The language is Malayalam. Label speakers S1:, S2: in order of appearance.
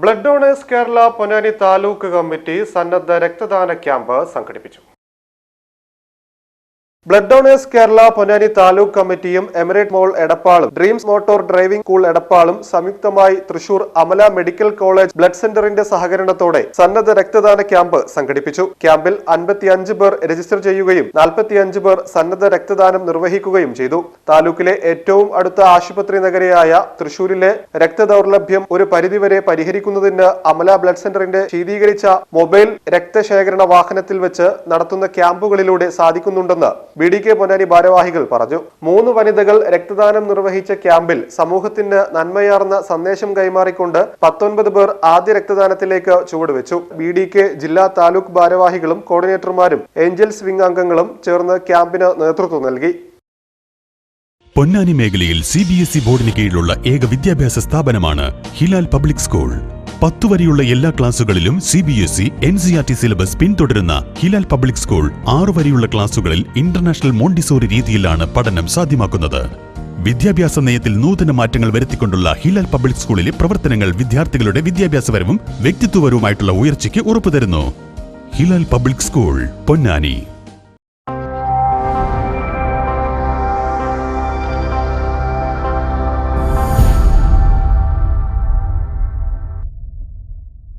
S1: Blood donors Kerala Ponnani taluk committee സന്നദ്ധ രക്തദാന ക്യാമ്പ് സംഘടിപ്പിച്ചു. ബ്ലഡ് ഡോണേഴ്സ് കേരള പൊന്നാനി താലൂക്ക് കമ്മിറ്റിയും എമിറേറ്റ് മോൾ എടപ്പാളും ഡ്രീംസ് മോട്ടോർ ഡ്രൈവിംഗ് സ്കൂൾ എടപ്പാളും സംയുക്തമായി Thrissur Amala medical college blood സെന്ററിന്റെ സഹകരണത്തോടെ സന്നദ്ധ രക്തദാന ക്യാമ്പ് സംഘടിപ്പിച്ചു. ക്യാമ്പിൽ അൻപത്തിയഞ്ച് പേർ രജിസ്റ്റർ ചെയ്യുകയും നാൽപ്പത്തിയഞ്ച് പേർ സന്നദ്ധ രക്തദാനം നിർവഹിക്കുകയും ചെയ്തു. താലൂക്കിലെ ഏറ്റവും അടുത്ത ആശുപത്രി നഗരിയായ തൃശൂരിലെ രക്തദൗർലഭ്യം ഒരു പരിധിവരെ പരിഹരിക്കുന്നതിന് അമല ബ്ലഡ് സെന്ററിന്റെ ശീതീകരിച്ച മൊബൈൽ രക്തശേഖരണ വാഹനത്തിൽ വെച്ച് നടത്തുന്ന ക്യാമ്പുകളിലൂടെ സാധിക്കുന്നുണ്ടെന്ന് ബി ഡി കെ പൊന്നാനി ഭാരവാഹികൾ പറഞ്ഞു. മൂന്ന് വനിതകൾ രക്തദാനം നിർവഹിച്ച ക്യാമ്പിൽ സമൂഹത്തിന് നന്മയാർന്ന സന്ദേശം കൈമാറിക്കൊണ്ട് പത്തൊൻപത് പേർ ആദ്യ രക്തദാനത്തിലേക്ക് ചുവടുവെച്ചു. ബി ഡി കെ ജില്ലാ താലൂക്ക് ഭാരവാഹികളും കോർഡിനേറ്റർമാരും ഏഞ്ചൽസ് വിംഗ് അംഗങ്ങളും ചേർന്ന് ക്യാമ്പിന് നേതൃത്വം നൽകി.
S2: പൊന്നാനി മേഖലയിൽ സി ബി എസ് ഇ ബോർഡിന് കീഴിലുള്ള ഏക വിദ്യാഭ്യാസ സ്ഥാപനമാണ് ഹിലാൽ പബ്ലിക് സ്കൂൾ. പത്തു വരെയുള്ള എല്ലാ ക്ലാസുകളിലും C B S E N C R T syllabus പിന്തുടരുന്ന ഹിലാൽ പബ്ലിക് സ്കൂൾ ആറു വരെയുള്ള ക്ലാസുകളിൽ ഇന്റർനാഷണൽ മോണ്ടിസോറി രീതിയിലാണ് പഠനം സാധ്യമാക്കുന്നത്. വിദ്യാഭ്യാസ നയത്തിൽ നൂതന മാറ്റങ്ങൾ വരുത്തിക്കൊണ്ടുള്ള ഹിലാൽ പബ്ലിക് സ്കൂളിലെ പ്രവർത്തനങ്ങൾ വിദ്യാർത്ഥികളുടെ വിദ്യാഭ്യാസപരവും വ്യക്തിത്വപരവുമായിട്ടുള്ള ഉയർച്ചയ്ക്ക് ഉറപ്പുതരുന്നു. Hilal public school Ponnani.